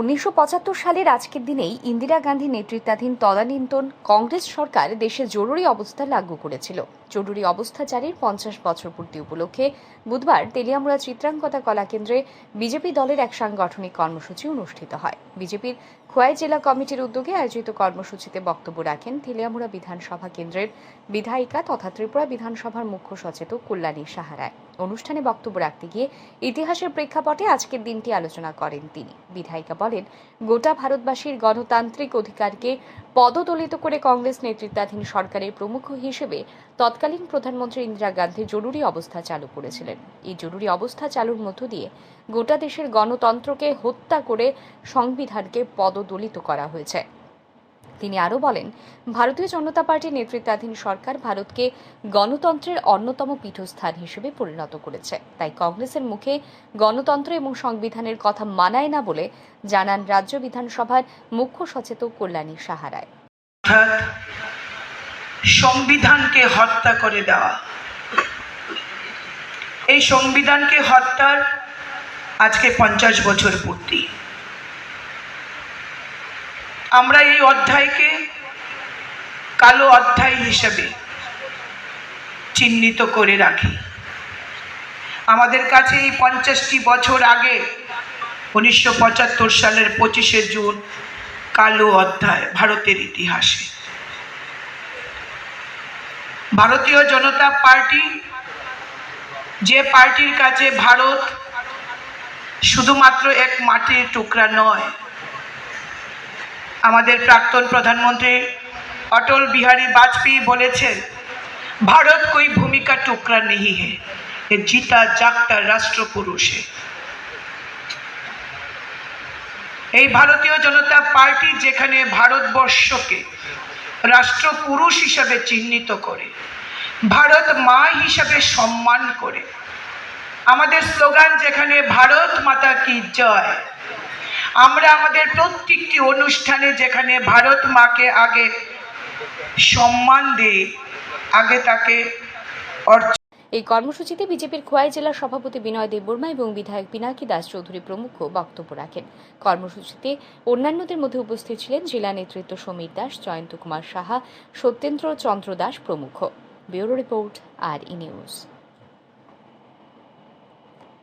উনিশশো পঁচাত্তর সালের আজকের দিনেই ইন্দিরা গান্ধী নেতৃত্বাধীন তদানীন্তন কংগ্রেস সরকার দেশে জরুরি অবস্থা লাগু করেছিল। জরুরি অবস্থা জারির পঞ্চাশ বছর পূর্তি উপলক্ষে বুধবার তেলিয়ামুড়া চিত্রাঙ্কতা কলাকেন্দ্রে বিজেপি দলের এক সাংগঠনিক কর্মসূচি অনুষ্ঠিত হয়। বিজেপির খোয়াই জেলা কমিটির উদ্যোগে আয়োজিত কর্মসূচিতে বক্তব্য রাখেন তেলিয়ামুড়া বিধানসভা কেন্দ্রের বিধায়িকা তথা ত্রিপুরা বিধানসভার মুখ্য সচেতক কল্যাণী সাহারায়। অনুষ্ঠানে বক্তব্য রাখতে গিয়ে ইতিহাসের প্রেক্ষাপটে আজকের দিনটি আলোচনা করেন তিনি। বিধায়িকা বলেন, গোটা ভারতবাসীর গণতান্ত্রিক অধিকারকে পদদলিত করে কংগ্রেস নেতৃত্বাধীন সরকারের প্রমুখ হিসেবে তৎকালীন প্রধানমন্ত্রী ইন্দিরা গান্ধী জরুরি অবস্থা চালু করেছিলেন। এই জরুরি অবস্থা চালুর মধ্য দিয়ে গোটা দেশের গণতন্ত্রকে হত্যা করে সংবিধানকে পদদলিত করা হয়েছে। তিনি আরও বলেন, ভারতীয় জনতা পার্টির নেতৃত্বাধীন সরকার ভারতকে গণতন্ত্রের অন্যতম পীঠস্থান হিসেবে পরিণত করেছে। তাই কংগ্রেসের মুখে গণতন্ত্র এবং সংবিধানের কথা মানায় না বলে জানান রাজ্য বিধানসভার মুখ্য সচেতক কল্যাণী সাহারায়। সংবিধানকে হত্যা করে দেওয়া। এই সংবিধানকে হত্যার আজকে পঞ্চাশ বছর পূর্তি। আমরা এই অধ্যায়কে কালো অধ্যায় হিসেবে চিহ্নিত করে রাখি। আমাদের কাছে এই পঞ্চাশটি বছর আগে উনিশশো পঁচাত্তর সালের পঁচিশে জুন কালো অধ্যায়, ভারতের ইতিহাসে। ভারতীয় জনতা পার্টি যে পার্টির কাছে ভারত শুধুমাত্র এক মাটির টুকরা নয় আমাদের প্রাক্তন প্রধানমন্ত্রী অটল বিহারী বাজপেয়ী বলেছেন ভারত कोई ভূমিকা টুকরা नहीं है ये जीता जागता রাষ্ট্র পুরুষ है এই ভারতীয় জনতা পার্টি যেখানে ভারতবর্ষকে রাষ্ট্রপুরুষ হিসাবে চিহ্নিত করে ভারত মা হিসাবে সম্মান করে আমাদের স্লোগান যেখানে ভারত মাতা কি জয় আমরা আমাদের প্রত্যেকটি অনুষ্ঠানে যেখানে ভারত মাকে আগে সম্মান দিই, আগে তাকে এই কর্মসূচিতে বিজেপির খোয়াই জেলার সভাপতি বিনয় দেববর্মা এবং বিধায়ক পিনাকি দাস চৌধুরী প্রমুখ বক্তব্য রাখেন। কর্মসূচিতে অন্যান্যদের মধ্যে উপস্থিত ছিলেন জেলা নেতৃত্ব সমীর দাস, জয়ন্ত কুমার সাহা, সত্যেন্দ্র চন্দ্র দাস প্রমুখ। ব্যুরো রিপোর্ট, আর ই নিউজ।